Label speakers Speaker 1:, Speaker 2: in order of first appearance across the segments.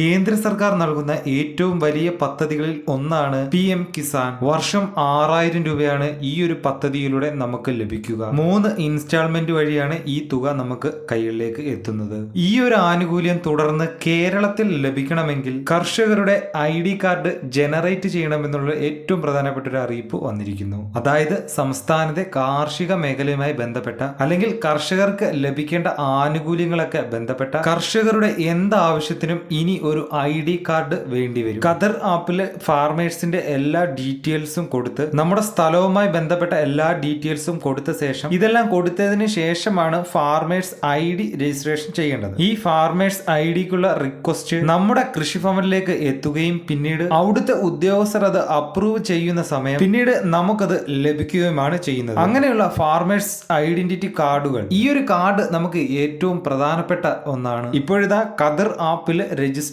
Speaker 1: കേന്ദ്ര സർക്കാർ നൽകുന്ന ഏറ്റവും വലിയ പദ്ധതികളിൽ ഒന്നാണ് പി എം കിസാൻ. വർഷം ആറായിരം രൂപയാണ് ഈ ഒരു പദ്ധതിയിലൂടെ നമുക്ക് ലഭിക്കുക. മൂന്ന് ഇൻസ്റ്റാൾമെന്റ് വഴിയാണ് ഈ തുക നമുക്ക് കൈകളിലേക്ക് എത്തുന്നത്. ഈ ഒരു ആനുകൂല്യം തുടർന്ന് കേരളത്തിൽ ലഭിക്കണമെങ്കിൽ കർഷകരുടെ ഐ ഡി കാർഡ് ജനറേറ്റ് ചെയ്യണമെന്നുള്ള ഏറ്റവും പ്രധാനപ്പെട്ട ഒരു അറിയിപ്പ് വന്നിരിക്കുന്നു. അതായത് സംസ്ഥാനത്തെ കാർഷിക മേഖലയുമായി ബന്ധപ്പെട്ട അല്ലെങ്കിൽ കർഷകർക്ക് ലഭിക്കേണ്ട ആനുകൂല്യങ്ങളൊക്കെ ബന്ധപ്പെട്ട കർഷകരുടെ എന്താവശ്യത്തിനും ഇനി ഒരു ഐ ഡി കാർഡ് വേണ്ടി വരും. ഖദർ ആപ്പിൽ ഫാർമേഴ്സിന്റെ എല്ലാ ഡീറ്റെയിൽസും കൊടുത്ത് നമ്മുടെ സ്ഥലവുമായി ബന്ധപ്പെട്ട എല്ലാ ഡീറ്റെയിൽസും കൊടുത്ത ശേഷം ഇതെല്ലാം കൊടുത്തതിന് ശേഷമാണ് ഫാർമേഴ്സ് ഐ ഡി രജിസ്ട്രേഷൻ ചെയ്യേണ്ടത്. ഈ ഫാർമേഴ്സ് ഐ ഡിക്കുള്ള റിക്വസ്റ്റ് നമ്മുടെ കൃഷിഭവനിലേക്ക് എത്തുകയും പിന്നീട് അവിടുത്തെ ഉദ്യോഗസ്ഥർ അത് അപ്രൂവ് ചെയ്യുന്ന സമയം പിന്നീട് നമുക്കത് ലഭിക്കുകയുമാണ് ചെയ്യുന്നത്. അങ്ങനെയുള്ള ഫാർമേഴ്സ് ഐഡന്റിറ്റി കാർഡുകൾ ഈ ഒരു കാർഡ് നമുക്ക് ഏറ്റവും പ്രധാനപ്പെട്ട ഒന്നാണ്. ഇപ്പോഴത്തെ കദർ ആപ്പിൽ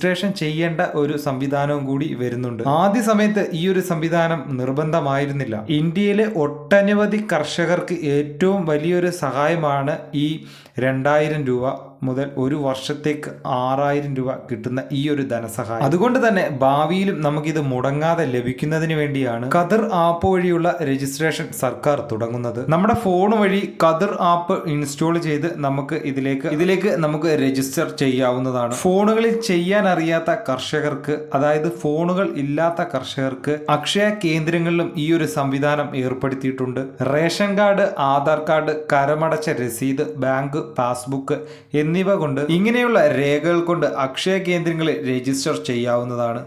Speaker 1: രജിസ്ട്രേഷൻ ചെയ്യേണ്ട ഒരു സംവിധാനവും കൂടി വരുന്നുണ്ട്. ആദ്യ സമയത്ത് ഈ ഒരു സംവിധാനം നിർബന്ധമായിരുന്നില്ല. ഇന്ത്യയിലെ ഒട്ടനവധി കർഷകർക്ക് ഏറ്റവും വലിയൊരു സഹായമാണ് ഈ രണ്ടായിരം രൂപ മുതൽ ഒരു വർഷത്തേക്ക് ആറായിരം രൂപ കിട്ടുന്ന ഈ ഒരു ധനസഹായം. അതുകൊണ്ട് തന്നെ ഭാവിയിലും നമുക്കിത് മുടങ്ങാതെ ലഭിക്കുന്നതിന് വേണ്ടിയാണ് ഖദർ ആപ്പ് വഴിയുള്ള രജിസ്ട്രേഷൻ സർക്കാർ തുടങ്ങുന്നത്. നമ്മുടെ ഫോൺ വഴി ഖദർ ആപ്പ് ഇൻസ്റ്റാൾ ചെയ്ത് നമുക്ക് ഇതിലേക്ക് ഇതിലേക്ക് നമുക്ക് രജിസ്റ്റർ ചെയ്യാവുന്നതാണ്. ഫോണുകളിൽ ചെയ്യാൻ അറിയാത്ത കർഷകർക്ക് അതായത് ഫോണുകൾ ഇല്ലാത്ത കർഷകർക്ക് അക്ഷയ കേന്ദ്രങ്ങളിലും ഈ ഒരു സംവിധാനം ഏർപ്പെടുത്തിയിട്ടുണ്ട്. റേഷൻ കാർഡ് ആധാർ കാർഡ് കരമടച്ച രസീത് ബാങ്ക് പാസ്ബുക്ക് എന്നിവ കൊണ്ട് ഇങ്ങനെയുള്ള രേഖകൾ കൊണ്ട് അക്ഷയ കേന്ദ്രങ്ങളിൽ രജിസ്റ്റർ ചെയ്യാവുന്നതാണ്.